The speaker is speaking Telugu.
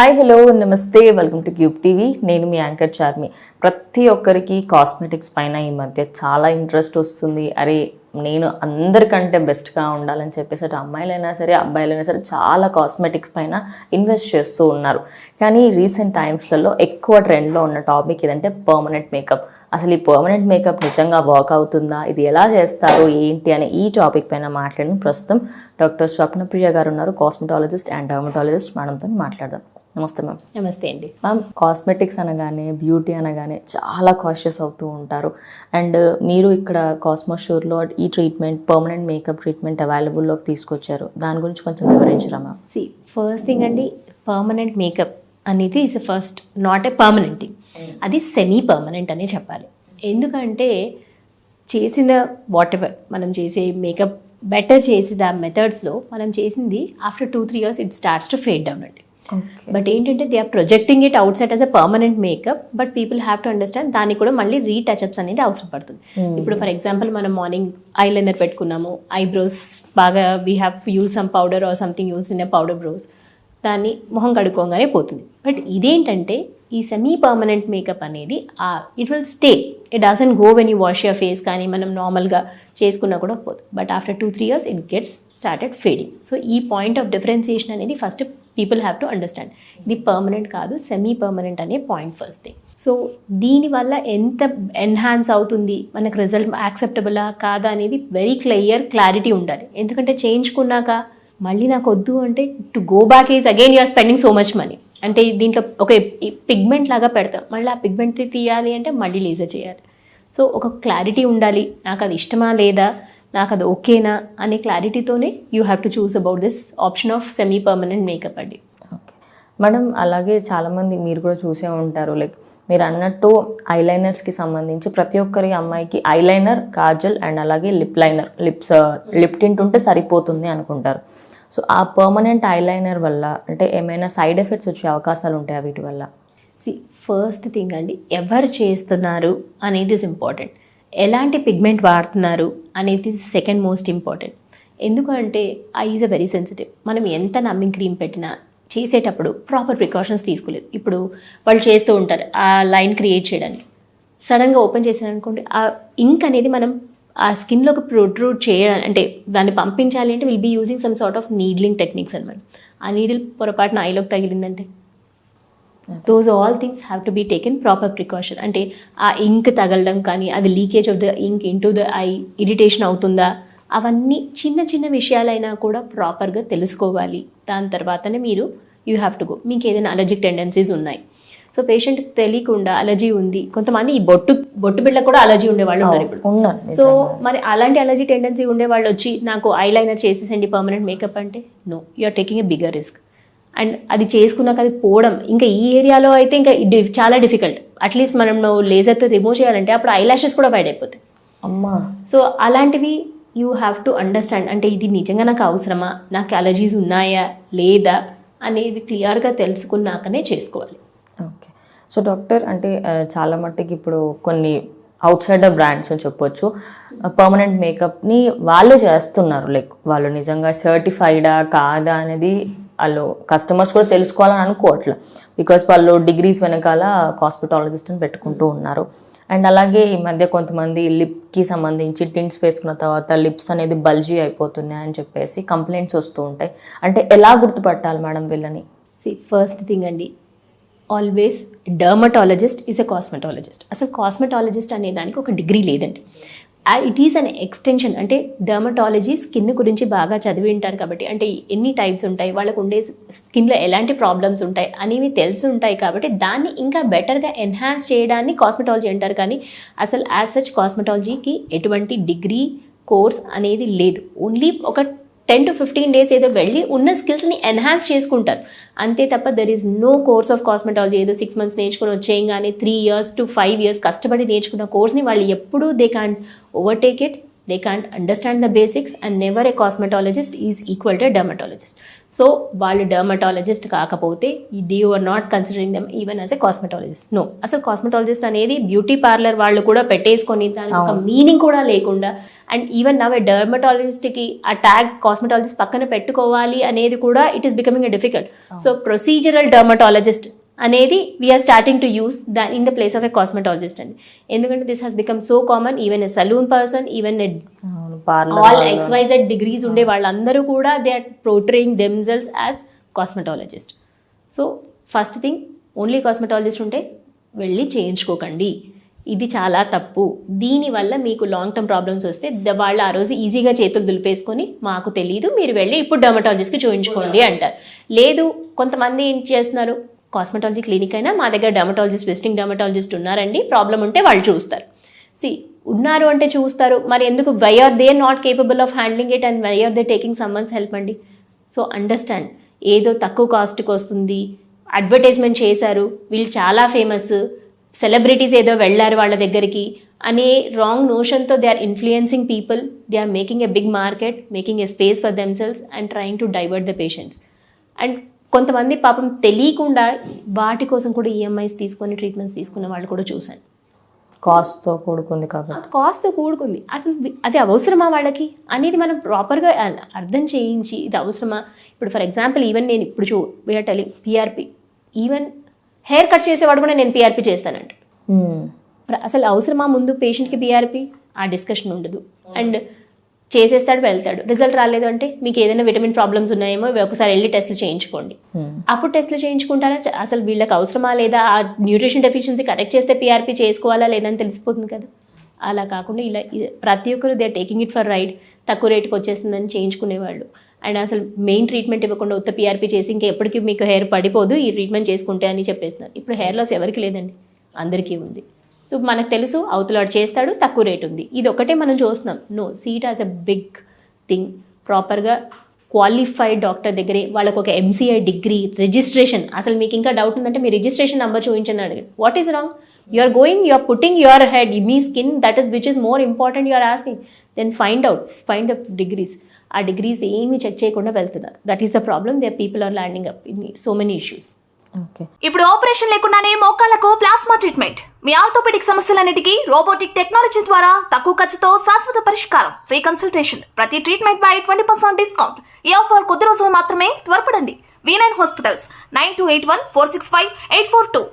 హాయ్ హలో నమస్తే వెల్కమ్ టు క్యూబ్ టీవీ నేను మీ యాంకర్ చార్మి. ప్రతి ఒక్కరికి కాస్మెటిక్స్ పైన ఈ మధ్య చాలా ఇంట్రెస్ట్ వస్తుంది. అరే నేను అందరికంటే బెస్ట్గా ఉండాలని చెప్పేసి అటు అమ్మాయిలైనా సరే అబ్బాయిలైనా సరే చాలా కాస్మెటిక్స్ పైన ఇన్వెస్ట్ చేస్తూ ఉన్నారు. కానీ రీసెంట్ టైమ్స్లలో ఎక్కువ ట్రెండ్లో ఉన్న టాపిక్ ఏదంటే పర్మనెంట్ మేకప్ అసలు ఈ పర్మనెంట్ మేకప్ నిజంగా వర్క్ అవుతుందా? ఇది ఎలా చేస్తారు? ఏంటి? అనే ఈ టాపిక్ పైన మాట్లాడిన ప్రస్తుతం డాక్టర్ స్వప్నప్రియ గారు ఉన్నారు కాస్మెటాలజిస్ట్ అండ్ డర్మటాలజిస్ట్ మేడంతో మాట్లాడదాం. నమస్తే మ్యామ్. నమస్తే అండి. మ్యామ్ కాస్మెటిక్స్ అనగానే బ్యూటీ అనగానే చాలా కాషియస్ అవుతూ ఉంటారు. అండ్ మీరు ఇక్కడ కాస్మోషూర్లో ఈ ట్రీట్మెంట్ పర్మనెంట్ మేకప్ ట్రీట్మెంట్ అవైలబుల్లోకి తీసుకొచ్చారు. దాని గురించి కొంచెం వివరించరా మ్యామ్? సి ఫస్ట్ థింగ్ అండి పర్మనెంట్ మేకప్ అనేది is first not a permanent thing అది సెమీ పర్మనెంట్ అనే చెప్పాలి. ఎందుకంటే చేసిన వాట్ ఎవర్ మనం చేసే మేకప్ బెటర్ చేసే ఆ మెథడ్స్లో మనం చేసింది after two three years it starts to fade down అండి. బట్ ఏంటంటే they are projecting it outside as a permanent makeup but people have to understand దానికి కూడా మళ్ళీ రీటచ్అప్స్ అనేది అవసరం పడుతుంది. ఇప్పుడు ఫర్ ఎగ్జాంపుల్ మనం మార్నింగ్ ఐలైనర్ పెట్టుకున్నాము ఐబ్రోస్ బాగా we have use some powder or something use in powder brows దాన్ని మొహం కడుక్కోగానే పోతుంది. బట్ ఇదేంటంటే ఈ సెమీ పర్మనెంట్ మేకప్ అనేది it will stay it doesn't go when you wash your face కానీ మనం నార్మల్గా చేసుకున్నా కూడా పోదు. But after two three years it gets started fading so ఈ పాయింట్ ఆఫ్ డిఫరెన్సియేషన్ అనేది first people have to understand ఇది పర్మనెంట్ కాదు సెమీ పర్మనెంట్ అనే పాయింట్ ఫస్ట్ థింగ్ సో దీనివల్ల ఎంత ఎన్హాన్స్ అవుతుంది? మనకు రిజల్ట్ యాక్సెప్టబులా కాదా అనేది వెరీ క్లియర్ క్లారిటీ ఉండాలి. ఎందుకంటే చేయించుకున్నాక మళ్ళీ నాకు వద్దు అంటే to go back is again you're spending so much money అంటే దీంట్లో ఒక పిగ్మెంట్ లాగా పెడతాం. మళ్ళీ ఆ పిగ్మెంట్ తీయాలి అంటే మళ్ళీ లేజర్ చేయాలి. సో ఒక క్లారిటీ ఉండాలి. నాకు అది ఇష్టమా లేదా? నాకు అది ఓకేనా అనే క్లారిటీతోనే you have to choose about this option of semi permanent makeup అండి. ఓకే. మేడం అలాగే చాలామంది మీరు కూడా చూసే ఉంటారు. లైక్ మీరు అన్నట్టు ఐలైనర్స్కి సంబంధించి ప్రతి ఒక్కరి అమ్మాయికి ఐలైనర్ కాజల్ అండ్ అలాగే lip liner lips lip tint ఉంటే సరిపోతుంది అనుకుంటారు. సో ఆ పర్మనెంట్ ఐలైనర్ వల్ల అంటే ఏమైనా సైడ్ ఎఫెక్ట్స్ వచ్చే అవకాశాలు ఉంటాయా వీటి వల్ల? సి ఫస్ట్ థింగ్ అండి ఎవరు చేస్తున్నారు అనేది ఇస్ ఇంపార్టెంట్ ఎలాంటి పిగ్మెంట్ వాడుతున్నారు అనేది సెకండ్ మోస్ట్ ఇంపార్టెంట్ ఎందుకంటే eye is a very sensitive మనం ఎంత నమ్మింగ్ క్రీమ్ పెట్టినా చేసేటప్పుడు ప్రాపర్ ప్రికాషన్స్ తీసుకోలేదు. ఇప్పుడు వాళ్ళు చేస్తూ ఉంటారు ఆ లైన్ క్రియేట్ చేయడానికి. సడన్గా ఓపెన్ చేశారనుకోండి అనుకోండి ఆ ఇంక్ అనేది మనం ఆ స్కిన్లోకి ప్రొట్రూట్ చేయడానికి అంటే దాన్ని పంపించాలి అంటే will be using some sort of needling techniques అనమాట ఆ నీడిల్ పొరపాటున ఐలోకి తగిలిందంటే those all things have to be taken proper precaution అంటే ఆ ఇంక్ తగలడం కానీ అది leakage of the ink in the eye irritation అవుతుందా? అవన్నీ చిన్న చిన్న విషయాలైనా కూడా ప్రాపర్గా తెలుసుకోవాలి. దాని తర్వాతనే మీరు యూ హ్యావ్ టు గో మీకు ఏదైనా అలర్జిక్ టెండెన్సీస్ ఉన్నాయి. సో పేషెంట్కి తెలియకుండా అలర్జీ ఉంది. కొంతమంది ఈ బొట్టు బొట్టు బిళ్ళ కూడా అలర్జీ ఉండేవాళ్ళు ఉన్నారు ఇప్పుడు. సో మరి అలాంటి అలర్జీ టెండెన్సీ ఉండే వాళ్ళు వచ్చి నాకు ఐలైనర్ చేసేసండి పర్మనెంట్ మేకప్ అంటే no you are taking a bigger risk and అది చేసుకున్నాక అది పోవడం. ఇంకా ఈ ఏరియాలో అయితే ఇంకా చాలా డిఫికల్ట్. అట్లీస్ట్ మనం లేజర్తో రిమూవ్ చేయాలంటే అప్పుడు ఐ లాషెస్ కూడా బయట అయిపోతాయి. అమ్మా. సో అలాంటివి యూ హ్యావ్ టు అండర్స్టాండ్ అంటే ఇది నిజంగా నాకు అవసరమా? నాకు అలర్జీస్ ఉన్నాయా? లేదా? అనేది క్లియర్గా తెలుసుకున్నాకనే చేసుకోవాలి. ఓకే. సో డాక్టర్ అంటే చాలా మట్టుకి ఇప్పుడు కొన్ని అవుట్ సైడర్ బ్రాండ్స్ అని చెప్పొచ్చు. పర్మనెంట్ మేకప్ని వాళ్ళే చేస్తున్నారు. లైక్ వాళ్ళు నిజంగా సర్టిఫైడా కాదా అనేది వాళ్ళు కస్టమర్స్ కూడా తెలుసుకోవాలని అనుకోవట్లే. బికాస్ వాళ్ళు డిగ్రీస్ వెనకాల కాస్మెటాలజిస్ట్ని అని పెట్టుకుంటూ ఉన్నారు. అండ్ అలాగే ఈ మధ్య కొంతమంది లిప్కి సంబంధించి టింట్స్ వేసుకున్న తర్వాత లిప్స్ అనేది బల్జీ అయిపోతున్నాయి అని చెప్పేసి కంప్లైంట్స్ వస్తూ ఉంటాయి. అంటే ఎలా గుర్తుపట్టాలి మేడం వీళ్ళని? సి ఫస్ట్ థింగ్ అండి always dermatologist is a cosmetologist అసలు కాస్మెటాలజిస్ట్ అనే దానికి ఒక డిగ్రీ లేదండి. ఇట్ ఈస్ అన్ ఎక్స్టెన్షన్ అంటే డర్మటాలజీ స్కిన్ గురించి బాగా చదివి ఉంటారు కాబట్టి అంటే ఎన్ని టైప్స్ ఉంటాయి వాళ్ళకు ఉండే స్కిన్లో ఎలాంటి ప్రాబ్లమ్స్ ఉంటాయి అనేవి తెలిసి ఉంటాయి కాబట్టి దాన్ని ఇంకా బెటర్గా ఎన్హాన్స్ చేయడాన్ని కాస్మెటాలజీ అంటారు. కానీ అసలు యాజ్ సచ్ కాస్మెటాలజీకి ఎటువంటి డిగ్రీ కోర్స్ అనేది లేదు. ఓన్లీ ఒక టెన్ టు ఫిఫ్టీన్ డేస్ ఏదో వెళ్ళి ఉన్న స్కిల్స్ని ఎన్హాన్స్ చేసుకుంటారు. అంతే తప్ప there is no course of cosmetology ఏదో సిక్స్ మంత్స్ నేర్చుకుని వచ్చేయంగానే three years to five years కష్టపడి నేర్చుకున్న కోర్స్ని వాళ్ళు ఎప్పుడూ they can overtake it they can't understand the basics and never a cosmetologist is equal to dermatologist so వాళ్ళు డర్మటాలజిస్ట్ కాకపోతే they are not considering them even as a cosmetologist no అసలు కాస్మెటాలజిస్ట్ అనేది బ్యూటీ పార్లర్ వాళ్ళు కూడా పెట్టేసుకొని దానికి ఒక మీనింగ్ కూడా లేకుండా అండ్ ఈవెన్ నవ్ ఏ డర్మటాలజిస్ట్కి ఆ ట్యాగ్ కాస్మెటాలజిస్ట్ పక్కన పెట్టుకోవాలి అనేది కూడా it is becoming a difficult so procedural dermatologist అనేది we're starting to use the in the place of a cosmetologist అండి. ఎందుకంటే this has become so common even a salon person even a all X Y Z degrees ఉండే వాళ్ళందరూ కూడా they are portraying themselves as cosmetologist so first thing only cosmetologist ఉంటే వెళ్ళి చేయించుకోకండి. ఇది చాలా తప్పు. దీనివల్ల మీకు లాంగ్ టర్మ్ ప్రాబ్లమ్స్ వస్తే వాళ్ళు ఆ రోజు ఈజీగా చేతులు దులిపేసుకొని మాకు తెలియదు మీరు వెళ్ళి ఇప్పుడు డర్మటాలజిస్ట్కి చూయించుకోండి అంటారు. లేదు కొంతమంది ఏం చేస్తున్నారు? కాస్మెటాలజీ క్లినిక్ అయినా మా దగ్గర డర్మటాలజిస్ట్ విజిటింగ్ డర్మటాలజిస్ట్ ఉన్నారండి. ప్రాబ్లం ఉంటే వాళ్ళు చూస్తారు. సి ఉన్నారు అంటే చూస్తారు. మరి ఎందుకు? Why are they not capable of handling it and why are they taking someone's help అండి? సో అండర్స్టాండ్ ఏదో తక్కువ కాస్ట్కి వస్తుంది. అడ్వర్టైజ్మెంట్ చేశారు. వీళ్ళు చాలా ఫేమస్ సెలబ్రిటీస్ ఏదో వెళ్ళారు వాళ్ళ దగ్గరికి అనే wrong నోషన్తో they are influencing people they are making a big market making a space for themselves and trying to divert the patients and కొంతమంది పాపం తెలియకుండా వాటి కోసం కూడా ఈఎంఐస్ తీసుకొని ట్రీట్మెంట్స్ తీసుకున్న వాళ్ళు కూడా చూశాను. కాస్ట్తో కూడుకుంది కాబట్టి. కాస్ట్ కూడుకుంది. అసలు అది అవసరమా వాళ్ళకి? అనేది మనం ప్రాపర్గా అర్థం చేయించి ఇది అవసరమా? ఇప్పుడు ఫర్ ఎగ్జాంపుల్ ఈవెన్ నేను ఇప్పుడు చూ we're telling PRP even hair cut చేసేవాడు కూడా నేను పిఆర్పి చేస్తానంట. ప్ర- అసలు అవసరమా ముందు పేషెంట్కి పిఆర్పి ఆ డిస్కషన్ ఉండదు. అండ్ చేసేస్తాడు వెళ్తాడు. రిజల్ట్ రాలేదు అంటే మీకు ఏదైనా విటమిన్ ప్రాబ్లమ్స్ ఉన్నాయేమో ఒకసారి వెళ్ళి టెస్ట్లు చేయించుకోండి. మ్మ్. అప్పుడు టెస్ట్లు చేయించుకుంటారా? అసలు వీళ్ళకి అవసరమా లేదా? ఆ న్యూట్రిషన్ డెఫిషియన్సీ కరెక్ట్ చేస్తే పిఆర్పి చేసుకోవాలా లేదని తెలిసిపోతుంది కదా. అలా కాకుండా ఇలా ప్రతి ఒక్కరు they taking it for right తక్కువ రేటుకి వచ్చేస్తుందని చేయించుకునేవాళ్ళు. అండ్ అసలు మెయిన్ ట్రీట్మెంట్ ఇవ్వకుండా ఉత్త పిఆర్పి చేసి ఇంకా ఎప్పటికీ మీకు హెయిర్ పడిపోదు ఈ ట్రీట్మెంట్ చేసుకుంటే అని చెప్పేస్తున్నారు. ఇప్పుడు హెయిర్ లాస్ ఎవరికి లేదండి? అందరికీ ఉంది. సో మనకు తెలుసు అవతలాడు చేస్తాడు తక్కువ రేట్ ఉంది. ఇది ఒకటే మనం చూస్తున్నాం. No seat as a big thing ప్రాపర్గా క్వాలిఫైడ్ డాక్టర్ దగ్గరే వాళ్ళకు ఒక ఎంసీఐ డిగ్రీ రిజిస్ట్రేషన్. అసలు మీకు ఇంకా డౌట్ ఉందంటే మీ రిజిస్ట్రేషన్ నెంబర్ చూపించండి అడగండి. What is wrong you are going you are putting your head me skin that is which is more important you are asking then find out find the degrees ఆ డిగ్రీస్ ఏమీ చెక్ చేయకుండా వెళ్తున్నారు. That is the problem they people are landing up in so many issues okay ఇప్పుడు ఆపరేషన్ లేకుండానే మోకాళ్ళకు ప్లాస్మా ట్రీట్మెంట్ మీ ఆర్థోపెడిక్ సమస్యలన్నిటికీ రోబోటిక్ టెక్నాలజీ ద్వారా తక్కువ ఖర్చుతో శాశ్వత పరిష్కారం. ఫ్రీ కన్సల్టేషన్ ప్రతి ట్రీట్మెంట్ పై ట్వంటీ పర్సెంట్ డిస్కౌంట్ ఈ ఆఫర్ కొద్ది రోజులు మాత్రమే త్వరపడండి. V nine hospitals nine two eight one four six five eight four two